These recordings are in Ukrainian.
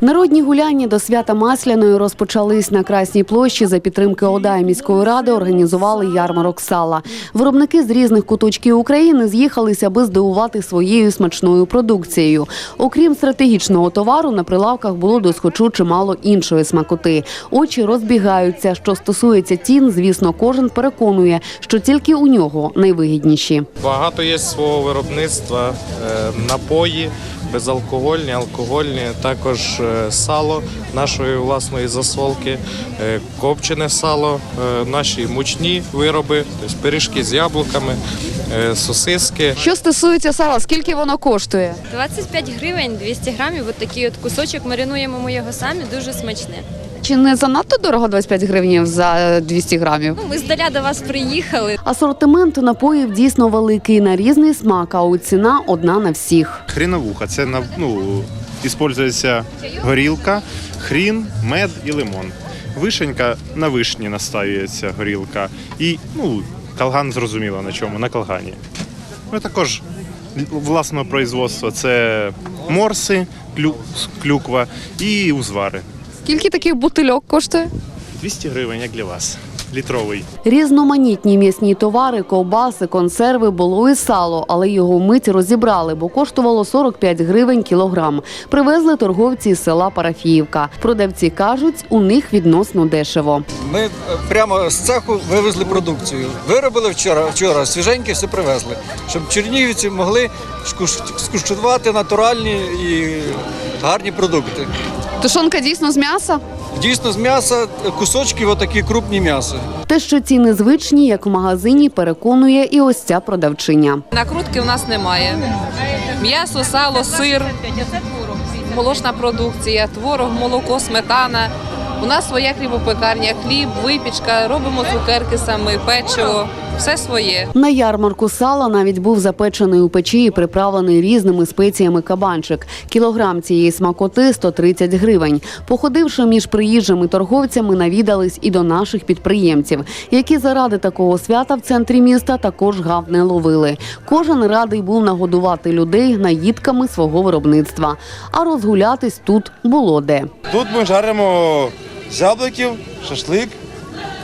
Народні гуляння до свята Масляної розпочались на Красній площі за підтримки ОДА і міської ради. Організували ярмарок сала. Виробники з різних куточків України з'їхалися, аби здивувати своєю смачною продукцією. Окрім стратегічного товару, на прилавках було досхочу чимало іншої смакоти. Очі розбігаються. Що стосується цін, звісно, кожен переконує, що тільки у нього найвигідніші. Багато є свого виробництва, е, напої, безалкогольні, алкогольні, також е, сало нашої власної засолки, е, копчене сало, е, наші мучні вироби, тобто пиріжки з яблуками, сосиски. Що стосується сала, скільки воно коштує? 25 гривень, 200 грамів. От такий от кусочок маринуємо ми його самі, дуже смачне. Чи не занадто дорого 25 гривень за 200 грамів? Ну, ми здаля до вас приїхали. Асортимент напоїв дійсно великий на різний смак, а от ціна одна на всіх. Хріновуха це на- ну, іспользується горілка, хрін, мед і лимон. Вишенька на вишні настаюється горілка. І ну, калган зрозуміло на чому, на калгані. Ну, також власного производства це морси, клюква і узвари. Скільки таких бутильок коштує? 200 гривень, як для вас. Літровий. Різноманітні м'ясні товари, ковбаси, консерви було і сало, але його вмить розібрали, бо коштувало 45 гривень кілограм. Привезли торговці з села Парафіївка. Продавці кажуть, у них відносно дешево. Ми е, прямо з цеху вивезли продукцію. Виробили вчора, вчора свіженьке все привезли, щоб чернігівці могли скуш- скуштувати натуральні і гарні продукти. Тушонка дійсно з м'яса? Дійсно, з м'яса кусочки, отакі крупні м'яса. Те, що ціни звичні, як в магазині, переконує і ось ця продавчиня. Накрутки в нас немає. М'ясо, сало, сир, молочна продукція, творог, молоко, сметана. У нас своя хлібопекарня, хліб, випічка, робимо цукерки самі, печиво, все своє. На ярмарку сала навіть був запечений у печі і приправлений різними спеціями кабанчик. Кілограм цієї смакоти 130 гривень. Походивши між приїжджими торговцями, навідались і до наших підприємців, які заради такого свята в центрі міста також гав не ловили. Кожен радий був нагодувати людей наїдками свого виробництва. А розгулятись тут було де. Тут ми жаримо з яблуків, шашлик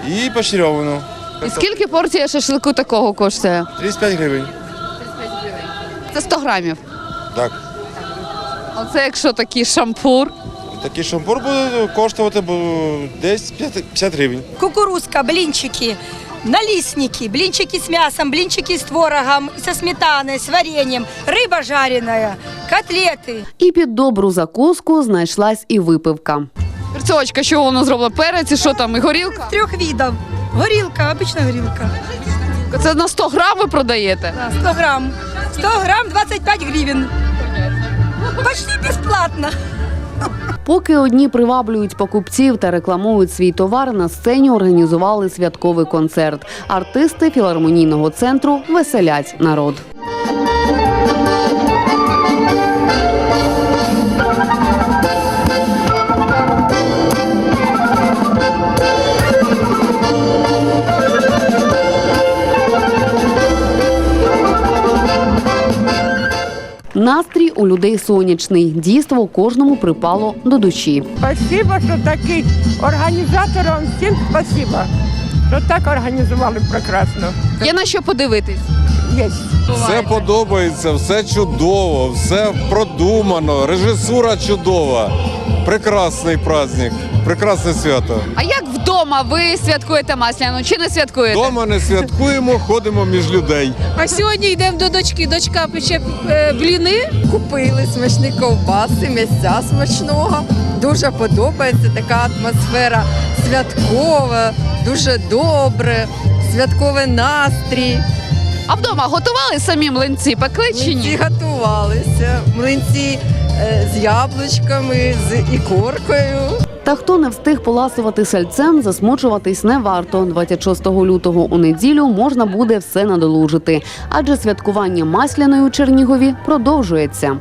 і поширьовану. І скільки порція шашлику такого коштує? 35 гривень. Це 100 грамів. Так. А це якщо такий шампур. Такий шампур буде коштувати десь 50 гривень. кукурузка, блинчики, налистники, блинчики с мясом, блинчики с творогом, со сметаной, с вареньем, рыба жареная, котлеты. І під добру закуску знайшлась і випивка. Перцовочка, що воно зробило? Перець і що там? І горілка? Трех видов. Горилка, обычная горилка. Це на 100 грам ви продаєте? Да, 100 грамм. 100 грамм 25 гривен. Почти бесплатно. Поки одні приваблюють покупців та рекламують свій товар, на сцені організували святковий концерт. Артисти філармонійного центру веселять народ. Настрій у людей сонячний. Дійство кожному припало до душі. Спасибо, що такий організаторам всім спасибо, що так організували прекрасно. Є на що подивитись. Є. Все подобається, все чудово, все продумано, режисура чудова. Прекрасний праздник, прекрасне свято. А як вдома ви святкуєте масляну чи не святкуєте? Дома не святкуємо, ходимо між людей. А сьогодні йдемо до дочки. Дочка пече е, бліни. Купили смачні ковбаси, м'ясця смачного. Дуже подобається така атмосфера святкова, дуже добре, святковий настрій. А вдома готували самі млинці, пекли чи Млинці готувалися. Млинці е, з яблучками, з ікоркою. Та хто не встиг поласувати сальцем, засмучуватись не варто. 26 лютого у неділю можна буде все надолужити, адже святкування масляної у Чернігові продовжується.